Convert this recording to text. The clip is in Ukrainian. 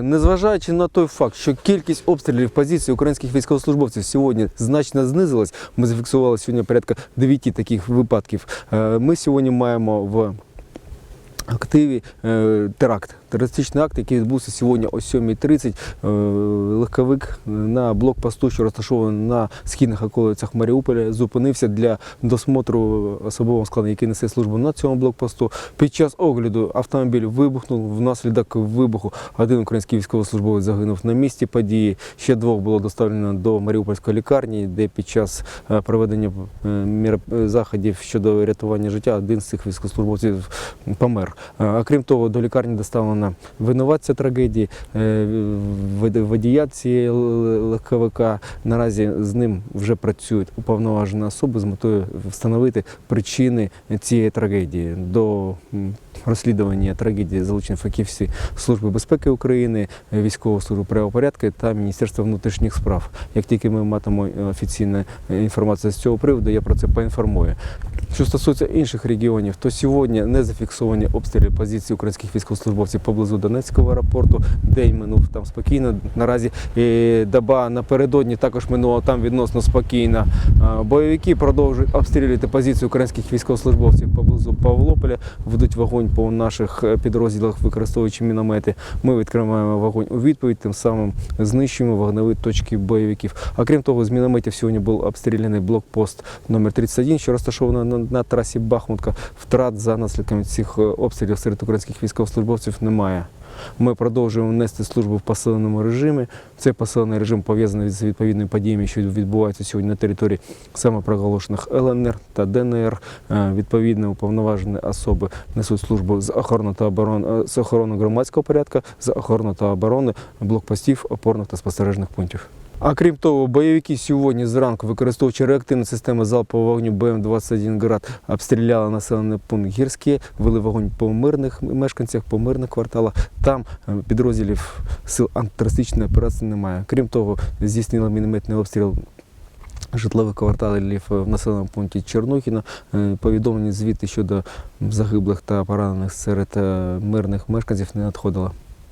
Незважаючи на той факт, що кількість обстрілів позицій українських військовослужбовців сьогодні значно знизилась, ми зафіксували сьогодні порядка 9 таких випадків. е, Ми сьогодні маємо в активі е, теракт, терористичний акт, який відбувся сьогодні о 7.30. Е, Легковик на блокпосту, що розташований на східних околицях Маріуполя, зупинився для досмотру особового складу, який несе службу на цьому блокпосту. Під час огляду автомобіль вибухнув. Внаслідок вибуху один український військовослужбовець загинув на місці події. Ще двох було доставлено до Маріупольської лікарні, де під час е, проведення е, е, заходів щодо рятування життя один з цих військовослужбовців помер. Е, Окрім того, до лікарні доставлено винуватця трагедії, е, водія цієї легковика. Наразі з ним вже працюють уповноважені особи з метою встановити причини цієї трагедії. До розслідування трагедії залучені фахівці Служби безпеки України, військової служби правопорядку та Міністерства внутрішніх справ. Як тільки ми матимемо офіційну інформацію з цього приводу, я про це поінформую. Що стосується інших регіонів, то сьогодні не зафіксовані обстріли позицій українських військовослужбовців поблизу Донецького аеропорту. День минув там спокійно. Наразі е, доба напередодні також минула там відносно спокійно. Бойовики продовжують обстрілювати позиції українських військовослужбовців поблизу Павлополя, ведуть вогонь по наших е, підрозділах, використовуючи міномети. Ми відкриваємо вогонь у відповідь, тим самим знищуємо вогневі точки бойовиків. А крім того, з мінометів сьогодні був обстріляний блокпост номер 31, що розташований на, на трасі Бахмутка. Втрат за наслідками цих е, обстрілів серед українських військовослужбовців немає. Ми продовжуємо нести службу в посиленому режимі. Цей посилений режим пов'язаний з відповідними подіями, що відбуваються сьогодні на території самопроголошених ЛНР та ДНР. Е, Відповідно, уповноважені особи несуть службу з охорони та оборони е, з охорони громадського порядку, з охорони та оборони блокпостів, опорних та спостережних пунктів. А крім того, бойовики сьогодні зранку, використовуючи реактивну систему залпового вогню БМ-21 «Град», обстріляли населений пункт Гірське, вели вогонь по мирних мешканцях, по мирних кварталах. Там е, підрозділів сил антитерористичної операції немає. Крім того, здійснили мінометний обстріл житлових кварталів в населеному пункті Чернухіна. Е, Повідомлені звіти щодо загиблих та поранених серед е, мирних мешканців не надходило.